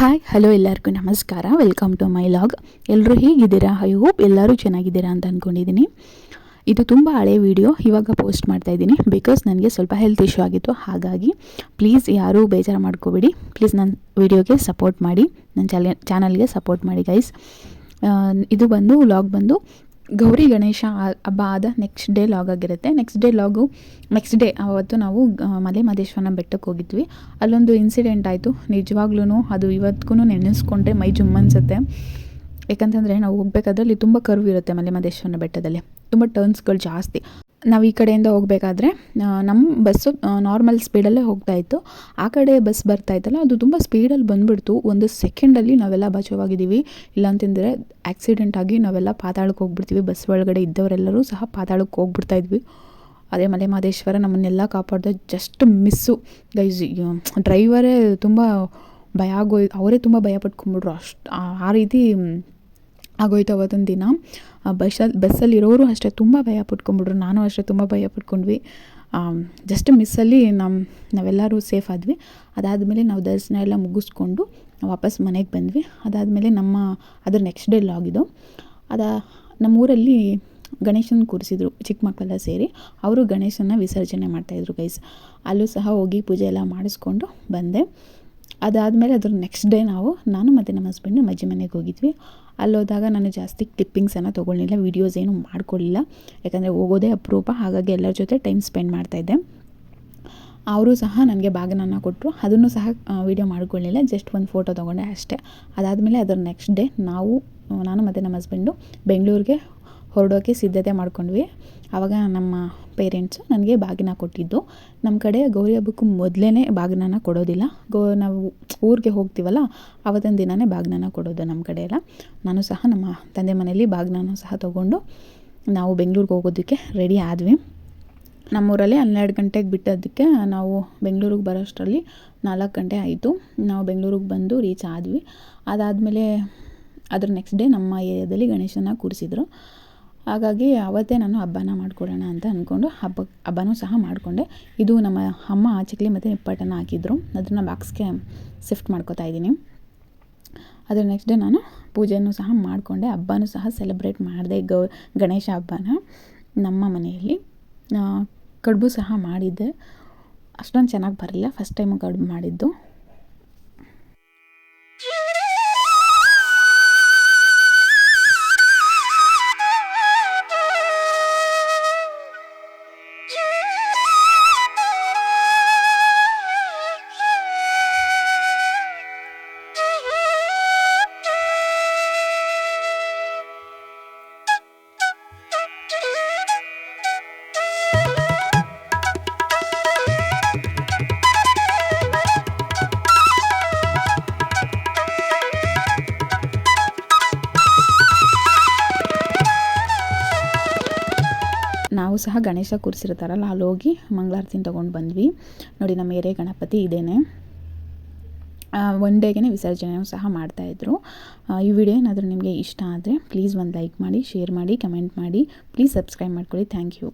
Hi hello ಎಲ್ಲರಿಗೂ ನಮಸ್ಕಾರ. Welcome to my log ಎಲ್ಲರೂ ಹೇಗಿದ್ದೀರಾ? ಐ ಹೋಪ್ ಎಲ್ಲರೂ ಚೆನ್ನಾಗಿದ್ದೀರಾ ಅಂತ ಅಂದ್ಕೊಂಡಿದ್ದೀನಿ ಇದು ತುಂಬ ಹಳೆ ವಿಡಿಯೋ ಇವಾಗ ಪೋಸ್ಟ್ ಮಾಡ್ತಾ ಇದ್ದೀನಿ. ಬಿಕಾಸ್ ನನಗೆ ಸ್ವಲ್ಪ ಹೆಲ್ತ್ ಇಶ್ಯೂ ಆಗಿತ್ತು. ಹಾಗಾಗಿ ಪ್ಲೀಸ್ ಯಾರೂ ಬೇಜಾರು ಮಾಡ್ಕೋಬೇಡಿ. ಪ್ಲೀಸ್ ನನ್ನ ವಿಡಿಯೋಗೆ ಸಪೋರ್ಟ್ ಮಾಡಿ. ನನ್ನ ಚಾಲೆ ಚಾನಲ್ಗೆ ಸಪೋರ್ಟ್ ಮಾಡಿ ಗೈಸ್ ಇದು ಬಂದು ಲಾಗ್ ಬಂದು ಗೌರಿ ಗಣೇಶ ಹಬ್ಬ ಆದ ನೆಕ್ಸ್ಟ್ ಡೇ ಲಾಗ್ ಆಗಿರುತ್ತೆ. Next day vlog next day ಅವತ್ತು ನಾವು ಮಲೆ ಮಹದೇಶ್ವರನ ಬೆಟ್ಟಕ್ಕೆ ಹೋಗಿದ್ವಿ. ಅಲ್ಲೊಂದು ಇನ್ಸಿಡೆಂಟ್ ಆಯಿತು. ನಿಜವಾಗ್ಲೂ ಅದು ಇವತ್ತಿಗೂ ನೆನೆಸ್ಕೊಂಡ್ರೆ ಮೈ ಜುಮ್ ಅನ್ಸುತ್ತೆ. ಯಾಕಂತಂದರೆ ನಾವು ಹೋಗ್ಬೇಕಾದ್ರೆ ಅಲ್ಲಿ ತುಂಬ ಕರ್ವ್ ಇರುತ್ತೆ ಮಲೆ ಮಹದೇಶ್ವರನ ಬೆಟ್ಟದಲ್ಲಿ. ತುಂಬ ಟರ್ನ್ಸ್ಗಳು ಜಾಸ್ತಿ. ನಾವು ಈ ಕಡೆಯಿಂದ ಹೋಗಬೇಕಾದ್ರೆ ನಮ್ಮ ಬಸ್ಸು ನಾರ್ಮಲ್ ಸ್ಪೀಡಲ್ಲೇ ಹೋಗ್ತಾ ಇತ್ತು. ಆ ಕಡೆ ಬಸ್ ಬರ್ತಾ ಇತ್ತಲ್ಲ, ಅದು ತುಂಬ ಸ್ಪೀಡಲ್ಲಿ ಬಂದುಬಿಡ್ತು. ಒಂದು ಸೆಕೆಂಡಲ್ಲಿ ನಾವೆಲ್ಲ ಬಚಾವಾಗಿದ್ದೀವಿ ಇಲ್ಲಾಂತಂದರೆ ಆಕ್ಸಿಡೆಂಟ್ ಆಗಿ ನಾವೆಲ್ಲ ಪಾತಾಳಕ್ಕೆ ಹೋಗ್ಬಿಡ್ತೀವಿ. ಬಸ್ ಒಳಗಡೆ ಇದ್ದವರೆಲ್ಲರೂ ಸಹ ಪಾತಾಳಕ್ಕೆ ಹೋಗ್ಬಿಡ್ತಾ ಇದ್ವಿ. ಅದೇ ಮಲೆ ಮಹದೇಶ್ವರ ನಮ್ಮನ್ನೆಲ್ಲ ಕಾಪಾಡ್ದೆ ಜಸ್ಟ್ ಮಿಸ್ಸು ಗೈಸ್ ಡ್ರೈವರೇ ತುಂಬ ಭಯ ಆಗೋಯ್, ಅವರೇ ತುಂಬ ಭಯ ಪಟ್ಕೊಂಡ್ಬಿಟ್ರು ಅಷ್ಟು ಆ ರೀತಿ ಆಗೋಯ್ತು ಅವತ್ತೊಂದು ದಿನ ಬಸ್ಸಲ್ಲಿ ಬಸ್ಸಲ್ಲಿರೋರು ಅಷ್ಟೇ ತುಂಬ ಭಯ ಪಟ್ಕೊಂಡ್ಬಿಟ್ರು. ನಾನು ಅಷ್ಟೇ ತುಂಬ ಭಯ ಪಟ್ಕೊಂಡ್ವಿ. ಜಸ್ಟ್ ಮಿಸ್ಸಲ್ಲಿ ನಮ್ಮ ನಾವೆಲ್ಲರೂ ಸೇಫ್ ಆದ್ವಿ. ಅದಾದಮೇಲೆ ನಾವು ದರ್ಶನ ಎಲ್ಲ ಮುಗಿಸ್ಕೊಂಡು ವಾಪಸ್ ಮನೆಗೆ ಬಂದ್ವಿ. ಅದಾದಮೇಲೆ ನಮ್ಮ, ಅದ್ರ ನೆಕ್ಸ್ಟ್ ಡೇ ಲಾಗಿದು ಅದ, ನಮ್ಮೂರಲ್ಲಿ ಗಣೇಶನ ಕೂರಿಸಿದ್ರು ಚಿಕ್ಕ ಮಕ್ಕಳೆಲ್ಲ ಸೇರಿ. ಅವರು ಗಣೇಶನ ವಿಸರ್ಜನೆ ಮಾಡ್ತಾಯಿದ್ರು ಗೈಸ್ ಅಲ್ಲೂ ಸಹ ಹೋಗಿ ಪೂಜೆ ಎಲ್ಲ ಮಾಡಿಸ್ಕೊಂಡು ಬಂದೆ. ಅದಾದಮೇಲೆ ಅದ್ರ ನೆಕ್ಸ್ಟ್ ಡೇ ನಾವು, ನಾನು ಮತ್ತು ನಮ್ಮ ಹಸ್ಬೆಂಡ್ ನಮ್ಮ ಅಜ್ಜಿ ಮನೆಗೆ ಹೋಗಿದ್ವಿ. ಅಲ್ಲೋದಾಗ ನಾನು ಜಾಸ್ತಿ ಕ್ಲಿಪ್ಪಿಂಗ್ಸನ್ನು ತೊಗೊಳ್ಳಿಲ್ಲ ವೀಡಿಯೋಸ್ ಏನು ಮಾಡ್ಕೊಳ್ಳಿಲ್ಲ ಯಾಕಂದರೆ ಹೋಗೋದೇ ಅಪರೂಪ, ಹಾಗಾಗಿ ಎಲ್ಲರ ಜೊತೆ ಟೈಮ್ ಸ್ಪೆಂಡ್ ಮಾಡ್ತಾಯಿದ್ದೆ ಅವರು ಸಹ ನನಗೆ ಬಾಗನನ್ನು ಕೊಟ್ಟರು ಅದನ್ನು ಸಹ ವೀಡಿಯೋ ಮಾಡ್ಕೊಳ್ಳಿಲ್ಲ ಜಸ್ಟ್ ಒಂದು ಫೋಟೋ ತೊಗೊಂಡೆ ಅಷ್ಟೇ. ಅದಾದಮೇಲೆ ಅದರ ನೆಕ್ಸ್ಟ್ ಡೇ ನಾವು, ನಾನು ಮತ್ತು ನಮ್ಮ ಹಸ್ಬೆಂಡು ಬೆಂಗಳೂರಿಗೆ ಹೊರಡೋಕ್ಕೆ ಸಿದ್ಧತೆ ಮಾಡ್ಕೊಂಡ್ವಿ. ಆವಾಗ ನಮ್ಮ ಪೇರೆಂಟ್ಸು ನನಗೆ ಬಾಗಿನ ಕೊಟ್ಟಿದ್ದು. ನಮ್ಮ ಕಡೆ ಗೌರಿ ಹಬ್ಬಕ್ಕೂ ಮೊದಲೇ ಬಾಗಿನ ಕೊಡೋದಿಲ್ಲ. ಗೋ, ನಾವು ಊರಿಗೆ ಹೋಗ್ತೀವಲ್ಲ ಆವತ್ತಿನ ದಿನವೇ ಬಾಗಿನ ಕೊಡೋದು ನಮ್ಮ ಕಡೆ ಎಲ್ಲ. ನಾನು ಸಹ ನಮ್ಮ ತಂದೆ ಮನೆಯಲ್ಲಿ ಬಾಗಿನ ಸಹ ತೊಗೊಂಡು ನಾವು ಬೆಂಗಳೂರಿಗೆ ಹೋಗೋದಕ್ಕೆ ರೆಡಿ ಆದ್ವಿ. ನಮ್ಮೂರಲ್ಲಿ ಹನ್ನೆರಡು ಗಂಟೆಗೆ ಬಿಟ್ಟೋದಕ್ಕೆ ನಾವು ಬೆಂಗಳೂರಿಗೆ ಬರೋಷ್ಟರಲ್ಲಿ ನಾಲ್ಕು ಗಂಟೆ ಆಯಿತು. ನಾವು ಬೆಂಗಳೂರಿಗೆ ಬಂದು ರೀಚ್ ಆದ್ವಿ. ಅದಾದಮೇಲೆ ಅದ್ರ ನೆಕ್ಸ್ಟ್ ಡೇ ನಮ್ಮ ಏರಿಯಾದಲ್ಲಿ ಗಣೇಶನ ಕೂರಿಸಿದ್ರು. ಹಾಗಾಗಿ ಅವತ್ತೇ ನಾನು ಹಬ್ಬನ ಮಾಡ್ಕೊಡೋಣ ಅಂತ ಅಂದ್ಕೊಂಡು ಹಬ್ಬ, ಹಬ್ಬನೂ ಸಹ ಮಾಡಿಕೊಂಡೆ. ಇದು ನಮ್ಮ ಅಮ್ಮ ಚಿಕ್ಕಲಿ ಮತ್ತು ನಿಪ್ಪಟ್ಟನ್ನು ಹಾಕಿದ್ರು. ಅದನ್ನು ಬಾಕ್ಸ್ಗೆ ಶಿಫ್ಟ್ ಮಾಡ್ಕೊತಾ ಇದ್ದೀನಿ. ಅದರ ನೆಕ್ಸ್ಟ್ ಡೇ ನಾನು ಪೂಜೆನೂ ಸಹ ಮಾಡಿಕೊಂಡೆ. ಹಬ್ಬನೂ ಸಹ ಸೆಲೆಬ್ರೇಟ್ ಮಾಡಿದೆ ಗೌ, ಗಣೇಶ ಹಬ್ಬನ ನಮ್ಮ ಮನೆಯಲ್ಲಿ. ಕಡುಬು ಸಹ ಮಾಡಿದ್ದೆ. ಅಷ್ಟೊಂದು ಚೆನ್ನಾಗಿ ಬರಲಿಲ್ಲ. ಫಸ್ಟ್ ಟೈಮು ಕಡುಬು ಮಾಡಿದ್ದು. ನಾವು ಸಹ ಗಣೇಶ ಕೂರಿಸಿರ್ತಾರಲ್ಲ, ಅಲ್ಲಿ ಹೋಗಿ ಮಂಗಳಾರತಿನ ತೊಗೊಂಡು ಬಂದ್ವಿ. ನೋಡಿ, ನಮ್ಮ ಏರಿಯಾ ಗಣಪತಿ ಇದೇನೆ. ಒನ್ ಡೇಗೆ ವಿಸರ್ಜನೆಯೂ ಸಹ ಮಾಡ್ತಾಯಿದ್ರು ಈ ವಿಡಿಯೋ ಏನಾದರೂ ನಿಮಗೆ ಇಷ್ಟ ಆದರೆ ಪ್ಲೀಸ್ ಒಂದು ಲೈಕ್ ಮಾಡಿ ಶೇರ್ ಮಾಡಿ ಕಮೆಂಟ್ ಮಾಡಿ. ಪ್ಲೀಸ್ ಸಬ್ಸ್ಕ್ರೈಬ್ ಮಾಡ್ಕೊಳ್ಳಿ. Thank you